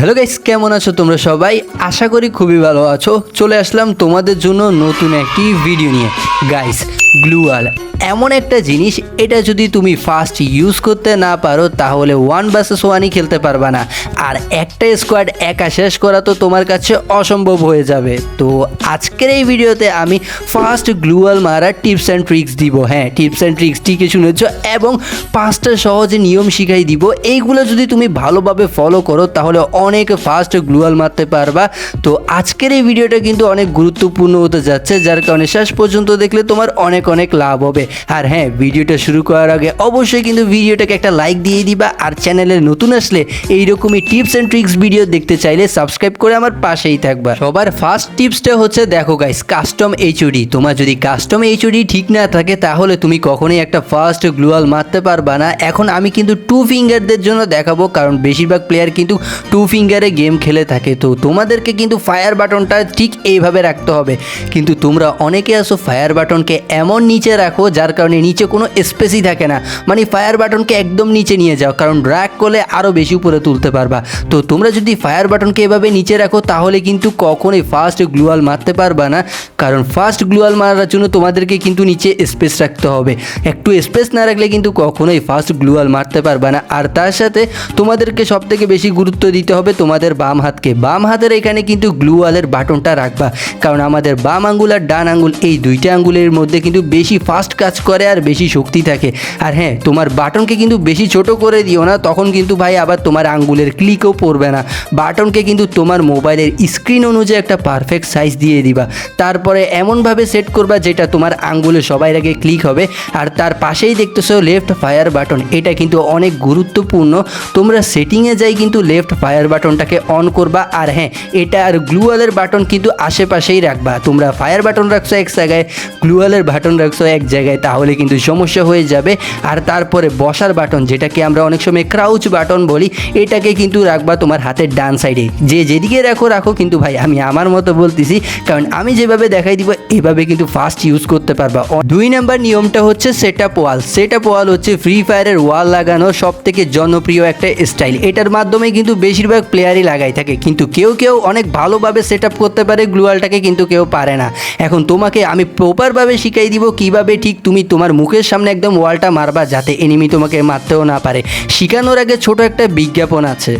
Hello guys, কেমন আছো তোমরা সবাই? আশা করি খুবই ভালো আছো। চলে আসলাম তোমাদের জন্য নতুন একটি ভিডিও নিয়ে। গাইস গ্লুয়াল এমন একটা জিনিস, এটা যদি তুমি ফার্স্ট ইউজ করতে না পারো, তাহলে ওয়ান ভার্সেস ওয়ানই খেলতে পারবা না। আর একটা স্কোয়াড একা শেষ করা তো তোমার কাছে অসম্ভব হয়ে যাবে। তো আজকের এই ভিডিওতে আমি ফার্স্ট গ্লুয়াল মারার টিপস অ্যান্ড ট্রিক্স দিব। হ্যাঁ টিপস অ্যান্ড ট্রিক্স ঠিকই শুনেছ এবং পাঁচটা সহজে নিয়ম শিখাই দিব। এইগুলো যদি তুমি ভালোভাবে ফলো করো, তাহলে অনেক ফাস্ট গ্লুয়াল মারতে পারবা। তো আজকের এই ভিডিওটা কিন্তু অনেক গুরুত্বপূর্ণ হতে যাচ্ছে, যার কারণে শেষ পর্যন্ত দেখলে তোমার অনেক অনেক লাভ হবে। আর হ্যাঁ ভিডিওটা শুরু করার আগে অবশ্যই কিন্তু ভিডিওটাকে একটা লাইক দিয়ে দিবা। আর চ্যানেলে নতুন আসলে এইরকমই টিপস অ্যান্ড ট্রিক্স ভিডিও দেখতে চাইলে সাবস্ক্রাইব করে আমার পাশেই থাকবা। সবার ফার্স্ট টিপসটা হচ্ছে, দেখো গাইস কাস্টম এইচওডি তোমার যদি কাস্টম এইচওডি ঠিক না থাকে, তাহলে তুমি কখনোই একটা ফার্স্ট গ্লোয়াল মারতে পারবা না। এখন আমি কিন্তু টু ফিঙ্গারদের জন্য দেখাবো, কারণ বেশিরভাগ প্লেয়ার কিন্তু টু ফিঙ্গারে গেম খেলে থাকে। তো তোমাদেরকে কিন্তু ফায়ার বাটনটা ঠিক এইভাবে রাখতে হবে। কিন্তু তোমরা অনেকে আসো ফায়ার বাটনকে এমন নিচে রাখো, যার কারণে নিচে কোনো স্পেসই থাকে না। মানে ফায়ার বাটনকে একদম নিচে নিয়ে যাও, কারণ ড্র্যাগ করলে আরও বেশি উপরে তুলতে পারবা। তো তোমরা যদি ফায়ার বাটনকে এভাবে নিচে রাখো, তাহলে কিন্তু কখনোই ফার্স্ট গ্লুয়াল মারতে পারবা না। কারণ ফার্স্ট গ্লুয়াল মারার জন্য তোমাদেরকে কিন্তু নিচে স্পেস রাখতে হবে। একটু স্পেস না রাখলে কিন্তু কখনোই ফার্স্ট গ্লুয়াল মারতে পারবা না। আর তার সাথে তোমাদেরকে সব থেকে বেশি গুরুত্ব দিতে হবে তোমাদের বাম হাতকে। বাম হাতের এখানে কিন্তু গ্লুয়ালের বাটনটা রাখবা। কারণ আমাদের বাম আঙ্গুল আর ডান আঙ্গুল, এই দুইটা আঙ্গুলের মধ্যে কিন্তু বেশি ফাস্ট কাজ করে আর বেশি শক্তি থাকে। আর হ্যাঁ তোমার বাটনকে কিন্তু বেশি ছোট করে দিও না, তখন কিন্তু ভাই আবার তোমার আঙ্গুলের ক্লিকও পড়বে না। বাটনকে কিন্তু তোমার মোবাইলের স্ক্রিন অনুযায়ী একটা পারফেক্ট সাইজ দিয়ে দিবা। তারপরে এমনভাবে সেট করবা যেটা তোমার আঙ্গুলে সবাই আগে ক্লিক হবে। আর তার পাশেই দেখতেছো লেফট ফায়ার বাটন এটা কিন্তু অনেক গুরুত্বপূর্ণ। তোমরা সেটিংয়ে যাই কিন্তু লেফট ফায়ার বাটনটাকে অন করবা। আর হ্যাঁ এটা আর গ্লুয়ালের বাটন কিন্তু আশেপাশেই রাখবা। তোমরা ফায়ার বাটন রাখছো এক জায়গায় গ্লুয়ালের বাটন রাখছো এক জায়গায়, তাহলে কিন্তু সমস্যা হয়ে যাবে। আর তারপরে বসার বাটন যেটাকে আমরা অনেক সময় ক্রাউচ বাটন বলি, এটাকে কিন্তু রাখবা তোমার হাতের ডান সাইডে যে যেদিকে রাখো রাখো কিন্তু ভাই, আমি আমার মতো বলতেছি। কারণ আমি যেভাবে দেখাই দিব, এভাবে কিন্তু ফাস্ট ইউজ করতে পারবা। দুই নাম্বার নিয়মটা হচ্ছে set up wall set up wall হচ্ছে ফ্রি ফায়ারের ওয়াল লাগানো সব থেকে জনপ্রিয় একটা স্টাইল এটার মাধ্যমে কিন্তু বেশিরভাগ প্লেয়ারই লাগাই থাকে। কিন্তু কেউ কেউ অনেক ভালোভাবে সেট আপ করতে পারে গ্লুয়ালটাকে কিন্তু কেউ পারে না। এখন তোমাকে আমি প্রপারভাবে শিখাই দিব কীভাবে ঠিক তুমি তোমার মুখের সামনে একদম ওয়ালটা মারবা, যাতে এনিমি তোমাকে মারতেও না পারে। শিখানোর আগে ছোট একটা বিজ্ঞাপন আছে।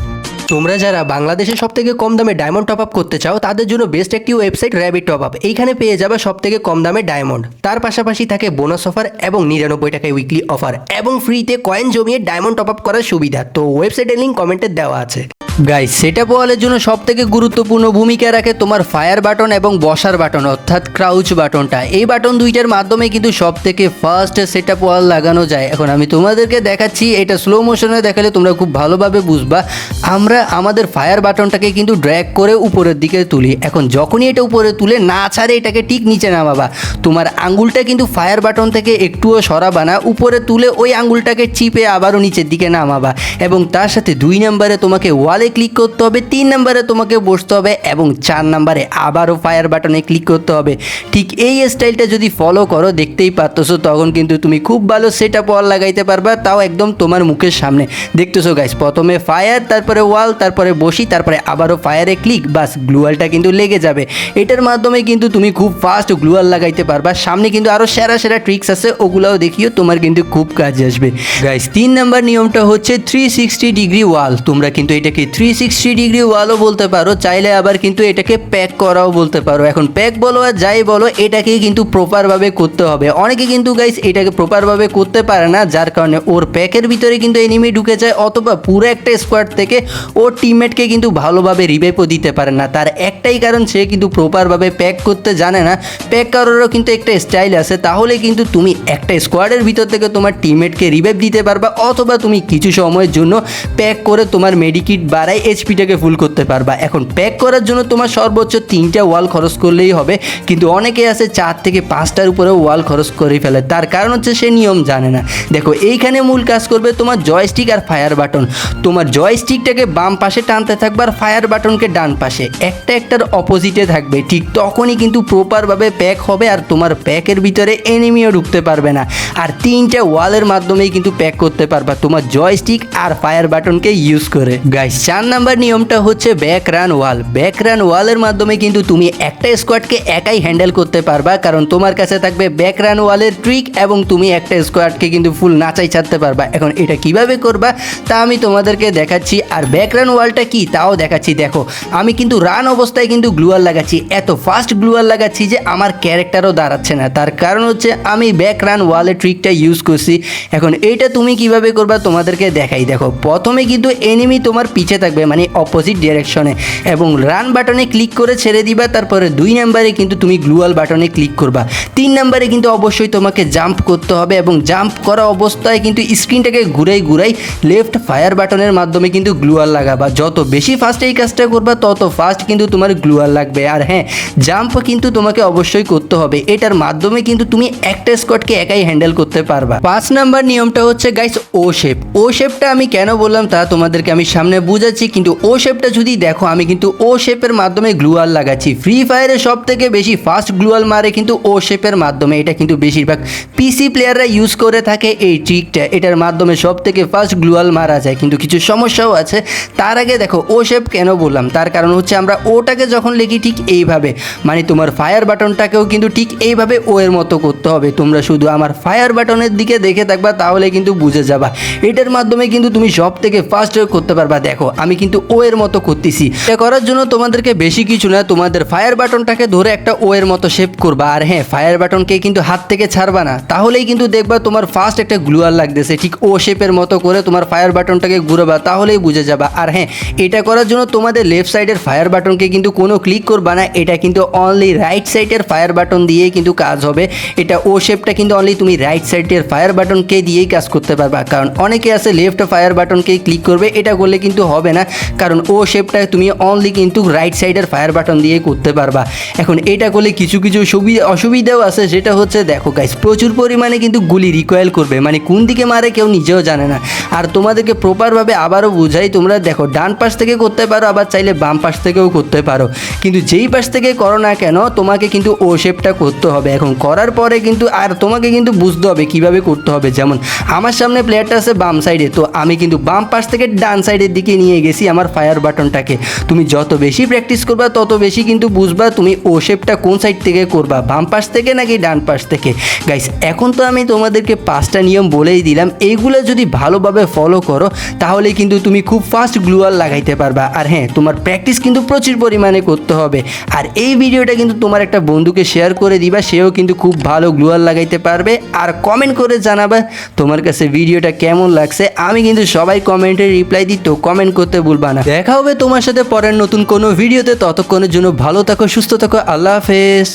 তোমরা যারা বাংলাদেশে সব থেকে কম দামে ডায়মন্ড টপ আপ করতে চাও, তাদের জন্য বেস্ট একটি ওয়েবসাইট র্যাবিট টপ আপ এইখানে পেয়ে যাবে সব থেকে কম দামে ডায়মন্ড তার পাশাপাশি থাকে বোনাস অফার এবং নিরানব্বই টাকায় উইকলি অফার এবং ফ্রিতে কয়েন জমিয়ে ডায়মন্ড টপ আপ করার সুবিধা। তো ওয়েবসাইটের লিঙ্ক কমেন্টে দেওয়া আছে। গাইস সেটা বলার জন্য সব থেকে গুরুত্বপূর্ণ ভূমিকা রাখে তোমার ফায়ার বাটন এবং বসার বাটন অর্থাৎ ক্রাউচ বাটনটা এই বাটন দুইটার মাধ্যমে কিন্তু সব থেকে ফার্স্ট সেট আপ ওয়াল লাগানো যায়। এখন আমি তোমাদেরকে দেখাচ্ছি, এটা স্লো মোশনে দেখালে তোমরা খুব ভালোভাবে বুঝবা। আমরা আমাদের ফায়ার বাটনটাকে কিন্তু ড্র্যাগ করে উপরের দিকে তুলি। এখন যখনই এটা উপরে তুলে না ছাড়ে, এটাকে ঠিক নিচে নামাবা। তোমার আঙ্গুলটা কিন্তু ফায়ার বাটন থেকে একটুও সরাবা না। উপরে তুলে ওই আঙ্গুলটাকে চিপে আবারও নিচের দিকে নামাবা। এবং তার সাথে দুই নম্বরে তোমাকে ওয়ালে ক্লিক করতে হবে, তিন নম্বরে তোমাকে বসতে হবে এবং চার নম্বরে আবারও ফায়ার বাটনে ক্লিক করতে হবে। ঠিক এই স্টাইলটা যদি ফলো করো, দেখতেই পারতেছো তখন কিন্তু তুমি খুব ভালো সেট ওয়াল লাগাইতে পারবা, তাও একদম তোমার মুখের সামনে। দেখতেছো গাইস প্রথমে ফায়ার তারপরে ওয়াল তারপরে বসি, তারপরে আবারও ফায়ারে ক্লিক বাস গ্লুয়ালটা কিন্তু লেগে যাবে। এটার মাধ্যমে কিন্তু তুমি খুব ফাস্ট গ্লুয়াল লাগাইতে পারবা। সামনে কিন্তু আরও সেরা সেরা ট্রিক্স আছে, ওগুলোও দেখিও তোমার কিন্তু খুব কাজে আসবে। গাইস তিন নাম্বার নিয়মটা হচ্ছে থ্রি সিক্সটি ডিগ্রি ওয়াল তোমরা কিন্তু এটাকে থ্রি সিক্সটি ডিগ্রি ওয়ালও বলতে পারো, চাইলে আবার কিন্তু এটাকে প্যাক করাও বলতে পারো। এখন প্যাক বলো আর যাই বলো এটাকে কিন্তু প্রপারভাবে করতে হবে। অনেকে কিন্তু গাইস এটাকে প্রপারভাবে করতে পারে না, যার কারণে ওর প্যাকের ভিতরে কিন্তু এনিমি ঢুকে যায়, অথবা পুরো একটা স্কোয়াড থেকে ওর টিমমেটকে কিন্তু ভালোভাবে রিভাইভও দিতে পারে না। তার একটাই কারণ, সে কিন্তু প্রপারভাবে প্যাক করতে জানে না। প্যাক করারও কিন্তু একটা স্টাইল আছে, তাহলে কিন্তু তুমি একটা স্কোয়াডের ভিতর থেকে তোমার টিমমেটকে রিভাইভ দিতে পারবা, অথবা তুমি কিছু সময়ের জন্য প্যাক করে তোমার মেডিকিট বাড়াই এইচপিটাকে ফুল করতে পারবা। এখন প্যাক করার জন্য তোমার সর্বোচ্চ তিনটা ওয়াল খরচ করলেই হবে। কিন্তু অনেকে আছে চার থেকে পাঁচটার উপরেও ওয়াল খরচ করে ফেলে। তার কারণ হচ্ছে সে নিয়ম জানে না। দেখো, এইখানে মূল কাজ করবে তোমার জয়স্টিক আর ফায়ার বাটন তোমার জয়স্টিকটাকে বাম পাশে টানতে থাকবে আর ফায়ার বাটনকে ডান পাশে। একটা একটার অপোজিটে থাকবে। ঠিক তখনই কিন্তু প্রপারভাবে প্যাক হবে আর তোমার প্যাকের ভিতরে এনিমিও ঢুকতে পারবে না। আর তিনটা ওয়ালের মাধ্যমেই কিন্তু প্যাক করতে পারবা তোমার জয়স্টিক আর ফায়ার বাটনকে ইউজ করে। গাইস চার নাম্বার নিয়মটা হচ্ছে back run wall back run ওয়ালের মাধ্যমে কিন্তু তুমি একটা স্কোয়াডকে একাই হ্যান্ডেল করতে পারবা, কারণ তোমার কাছে থাকবে ব্যাক রান ওয়ালের ট্রিক এবং তুমি একটা স্কোয়াডকে কিন্তু ফুল নাচাই ছাড়তে পারবা। এখন এটা কীভাবে করবা, তা আমি তোমাদেরকে দেখাচ্ছি। আর ব্যাক রান ওয়ালটা কি, তাও দেখাচ্ছি। দেখো, আমি কিন্তু রান অবস্থায় কিন্তু গ্লুয়াল লাগাচ্ছি। এত ফাস্ট গ্লুয়াল লাগাচ্ছি যে আমার ক্যারেক্টারও দাঁড়াচ্ছে না। তার কারণ হচ্ছে আমি ব্যাক রান ওয়ালের ট্রিকটা ইউজ করছি। এখন এইটা তুমি কীভাবে করবা, তোমাদেরকে দেখাই। দেখো, প্রথমে কিন্তু এনিমি তোমার পিছে থাকবে মানে অপোজিট ডিরেকশনে এবং রান বাটনে ক্লিক করে ছেড়ে দিবা, তারপরে দুই নাম্বারে কিন্তু তুমি গ্লুয়াল বাটনে ক্লিক করবা। তিন নাম্বারে কিন্তু অবশ্যই তোমাকে জাম্প করতে হবে এবং জাম্প করা অবস্থায় কিন্তু স্ক্রিনটাকে ঘুরাই ঘুরাই লেফট ফায়ার বাটনের মাধ্যমে কিন্তু গ্লুয়াল লাগাবা। যত বেশি ফাস্ট এই কাজটা করবা, তত ফাস্ট কিন্তু তোমার গ্লুয়াল লাগবে। আর হ্যাঁ জাম্প কিন্তু তোমাকে অবশ্যই করতে হবে। এটার মাধ্যমে কিন্তু তুমি একটা স্কোয়াডকে একাই হ্যান্ডেল করতে পারবা। পাঁচ নাম্বার নিয়মটা হচ্ছে গাইস ও শেপ ও শেপটা আমি কেন বললাম তা তোমাদেরকে আমি সামনে বুঝাচ্ছি কিন্তু ও শেপটা যদি দেখো, আমি কিন্তু ও শেপের মাধ্যমে গ্লুয়াল লাগাচ্ছি। ফ্রি ফায়ারে সব থেকে বেশি ফাস্ট গ্লুয়াল মারে কিন্তু ও শেপের মাধ্যমে। এটা কিন্তু বেশিরভাগ পিসি প্লেয়াররা ইউজ করে থাকে এই ট্রিকটা এটার মাধ্যমে সব থেকে ফাস্ট গ্লুয়াল মারা যায়। কিন্তু কিছু সমস্যাও আছে। তার আগে দেখো ও শেপ কেন বললাম? তার কারণ হচ্ছে আমরা ওটাকে যখন লিখি ঠিক এইভাবে মানে তোমার ফায়ার বাটনটাকেও কিন্তু ঠিক এইভাবে ও এর মতো করতে হবে। তোমরা শুধু আমার ফায়ার বাটনের দিকে দেখে থাকবা, তাহলে কিন্তু বুঝে যাবা। এটার মাধ্যমে কিন্তু তুমি সব থেকে ফাস্ট করতে পারবা। দেখো আমি কিন্তু ও এর মতো করতেছি। এটা করার জন্য তোমাদেরকে বেশি কিছু না, তোমাদের ফায়ার বাটনটাকে ধরে একটা ও এর মতো শেপ করবা। আর হ্যাঁ ফায়ার বাটনকে কিন্তু হাত থেকে ছাড়বা না। তাহলেই কিন্তু দেখবা তোমার ফার্স্ট একটা গ্লুয়ার লাগতেছে। ঠিক ও শেপের মতো করে তোমার ফায়ার বাটনটাকে ঘুরবা, তাহলেই বুঝে যাবা। আর হ্যাঁ এটা করার জন্য তোমাদের লেফট সাইডের ফায়ার বাটনকে কিন্তু কোনো ক্লিক করবা না। এটা কিন্তু অনলি রাইট সাইডের ফায়ার বাটন দিয়েই কিন্তু কাজ হবে। এটা ও শেপটা কিন্তু অনলি তুমি রাইট সাইডের ফায়ার বাটনকে দিয়েই কাজ করতে পারবা। কারণ অনেকে আছে লেফট ফায়ার বাটনকে ক্লিক করবে। এটা করলে কিন্তু হবে না, কারণ ও শেপটা তুমি অনলি কিন্তু রাইট সাইডের ফায়ার বাটন দিয়ে করতে পারবা। এখন এটা করলে কিছু কিছু সুবিধা অসুবিধাও আছে যেটা হচ্ছে দেখো গাইস প্রচুর পরিমাণে কিন্তু গুলি রিকয়েল করবে মানে কোন দিকে মারে কেউ নিজেও জানে না। আর তোমাদেরকে প্রপারভাবে আবারও বুঝাই, তোমরা দেখো ডান পাশ থেকে করতে পারো, আবার চাইলে বাম পাশ থেকেও করতে পারো। কিন্তু যেই পাশ থেকে করো না কেন, তোমাকে কিন্তু ও শেপটা করতে হবে। এখন করার পরে কিন্তু, আর তোমাকে কিন্তু বুঝতে হবে কীভাবে করতে হবে। যেমন, আমার সামনে প্লেয়ারটা আছে বাম সাইডে তো আমি কিন্তু বাম পাশ থেকে ডান সাইডের দিকে নিয়ে গেছি আমার ফায়ার বাটনটাকে তুমি যত বেশি প্র্যাকটিস করবা, তত বেশি কিন্তু বুঝবা তুমি ও শেপটা কোন সাইড থেকে করবা, বাম পাশ থেকে নাকি ডান পাশ থেকে। গাইস এখন তো আমি তোমাদেরকে পাঁচটা নিয়ম বলেই দিলাম, এইগুলো যদি ভালোভাবে ফলো করো, তাহলে কিন্তু তুমি খুব ফাস্ট গ্লুয়াল লাগাইতে পারবা। আর হ্যাঁ তোমার প্র্যাকটিস কিন্তু প্রচুর পরিমাণে করতে হবে। আর এই ভিডিওটা কিন্তু তোমার একটা বন্ধুকে শেয়ার করে দিবা, সেও কিন্তু খুব ভালো গ্লুয়াল লাগাইতে পারবে। আর কমেন্ট করে জানাবা তোমার কাছে ভিডিওটা কেমন লাগছে। আমি কিন্তু সবাই কমেন্টে রিপ্লাই দিই, তো কমেন্ট করতে ভুলবা না। দেখা হবে তোমার সাথে পরের নতুন কোনো ভিডিওতে। ততক্ষণের জন্য ভালো থাকো, সুস্থ থাকো। আল্লাহ হাফেজ।